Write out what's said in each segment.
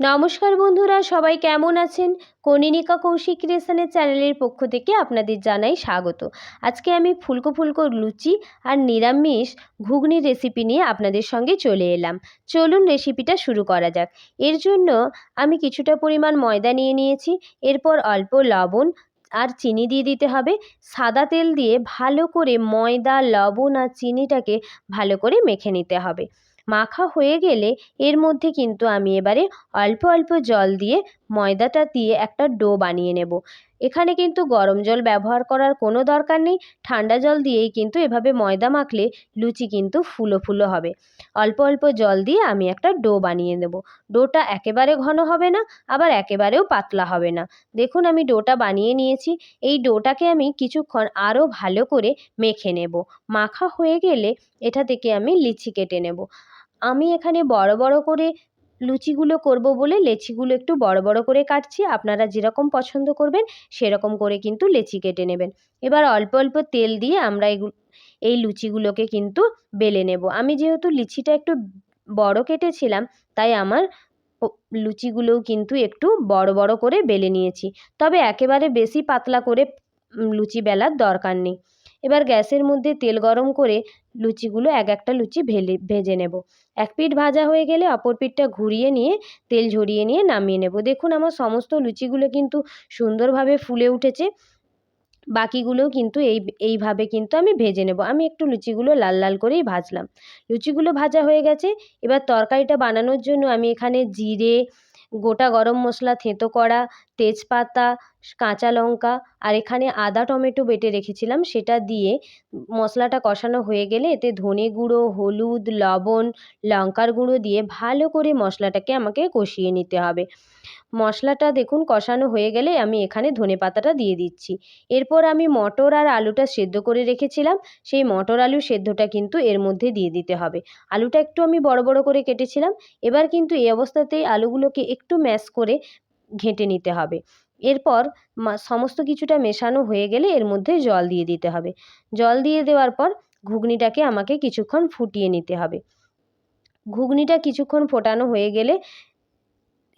নমস্কার বন্ধুরা, সবাই কেমন আছেন? কনিনিকা কৌশিক ক্রিয়েশনের চ্যানেলের পক্ষ থেকে আপনাদের জানাই স্বাগত। আজকে আমি ফুলকো ফুলকো লুচি আর নিরামিষ ঘুগনির রেসিপি নিয়ে আপনাদের সঙ্গে চলে এলাম। চলুন রেসিপিটা শুরু করা যাক। এর জন্য আমি কিছুটা পরিমাণ ময়দা নিয়ে নিয়েছি, এরপর অল্প লবণ আর চিনি দিয়ে দিতে হবে। সাদা তেল দিয়ে ভালো করে ময়দা, লবণ আর চিনিটাকে ভালো করে মেখে নিতে হবে। মাখা হয়ে গেলে এর মধ্যে কিন্তু আমি এবারে অল্প অল্প জল দিয়ে ময়দাটা দিয়ে একটা ডো বানিয়ে নেব। এখানে কিন্তু গরম জল ব্যবহার করার কোনো দরকার নেই। ঠান্ডা জল দিয়েই কিন্তু এভাবে ময়দা মাখলে লুচি কিন্তু ফুলো ফুলো হবে। অল্প অল্প জল দিয়ে আমি একটা ডো বানিয়ে নেব। ডোটা একেবারে ঘন হবে না, আবার একেবারেও পাতলা হবে না। দেখুন আমি ডোটা বানিয়ে নিয়েছি। এই ডোটাকে আমি কিছুক্ষণ আরও ভালো করে মেখে নেব। মাখা হয়ে গেলে এটা থেকে আমি লিচি কেটে নেব। আমি এখানে বড় বড় করে লুচিগুলো করব বলে লেচিগুলো একটু বড় বড় করে কাটছি। আপনারা যেরকম পছন্দ করবেন, সেরকম করে কিন্তু লেচি কেটে নেবেন। এবার অল্প অল্প তেল দিয়ে আমরা এই লুচিগুলোকে কিন্তু বেলে নেব। আমি যেহেতু লিচিটা একটু বড় কেটেছিলাম, তাই আমার লুচিগুলোও কিন্তু একটু বড় বড় করে বেলে নিয়েছি। তবে একেবারে বেশি পাতলা করে লুচি বেলার দরকার নেই। এবার গ্যাসের মধ্যে তেল গরম করে লুচিগুলো এক একটা লুচি ভেলে, ভেজে নেব। এক পিঠ ভাজা হয়ে গেলে অপর পিঠটা ঘুরিয়ে নিয়ে, তেল ঝরিয়ে নিয়ে নামিয়ে নেব। দেখুন আমার সমস্ত লুচিগুলো কিন্তু সুন্দরভাবে ফুলে উঠেছে। বাকিগুলোও কিন্তু এই, এইভাবে কিন্তু আমি ভেজে নেব। আমি একটু লুচিগুলো লাল লাল করেই ভাজলাম। লুচিগুলো ভাজা হয়ে গেছে। এবার তরকারিটা বানানোর জন্য আমি এখানে জিরে গোটা গরম মশলা, থেঁতো করা তেজপাতা, কাঁচা লঙ্কা আর এখানে আদা টমেটো বেটে রেখেছিলাম। সেটা দিয়ে মশলাটা কষানো হয়ে গেলে এতে ধনে গুঁড়ো, হলুদ, লবণ, লঙ্কার গুঁড়ো দিয়ে ভালো করে মশলাটাকে আমাকে কষিয়ে নিতে হবে। মশলাটা দেখুন কষানো হয়ে গেলে আমি এখানে ধনে পাতাটা দিয়ে দিচ্ছি। এরপর আমি মটর আর আলুটা সেদ্ধ করে রেখেছিলাম। সেই মটর আলু সেদ্ধটা কিন্তু এর মধ্যে দিয়ে দিতে হবে। আলুটা একটু আমি বড় বড় করে কেটেছিলাম। এবার কিন্তু এই অবস্থাতেই আলুগুলোকে একটু ম্যাশ করে ঘেঁটে নিতে হবে। এরপর সমস্ত কিছুটা মেশানো হয়ে গেলে এর মধ্যে জল দিয়ে দিতে হবে। জল দিয়ে দেওয়ার পর ঘুগনিটাকে আমাকে কিছুক্ষণ ফুটিয়ে নিতে হবে। ঘুগনিটা কিছুক্ষণ ফোটানো হয়ে গেলে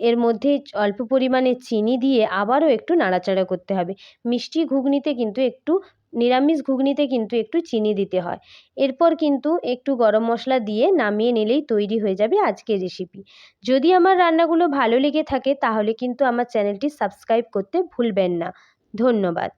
এর মধ্যে অল্প পরিমাণে চিনি দিয়ে আবারও একটু নাড়াচাড়া করতে হবে। মিষ্টি ঘুগনিতে কিন্তু একটু, নিরামিষ ঘুগনিতে কিন্তু একটু চিনি দিতে হয়। এরপর কিন্তু একটু গরম মশলা দিয়ে নামিয়ে নিলেই তৈরি হয়ে যাবে আজকের রেসিপি যদি আমার রান্নাগুলো ভালো লেগে থাকে তাহলে কিন্তু আমার চ্যানেলটি সাবস্ক্রাইব করতে ভুলবেন না। ধন্যবাদ।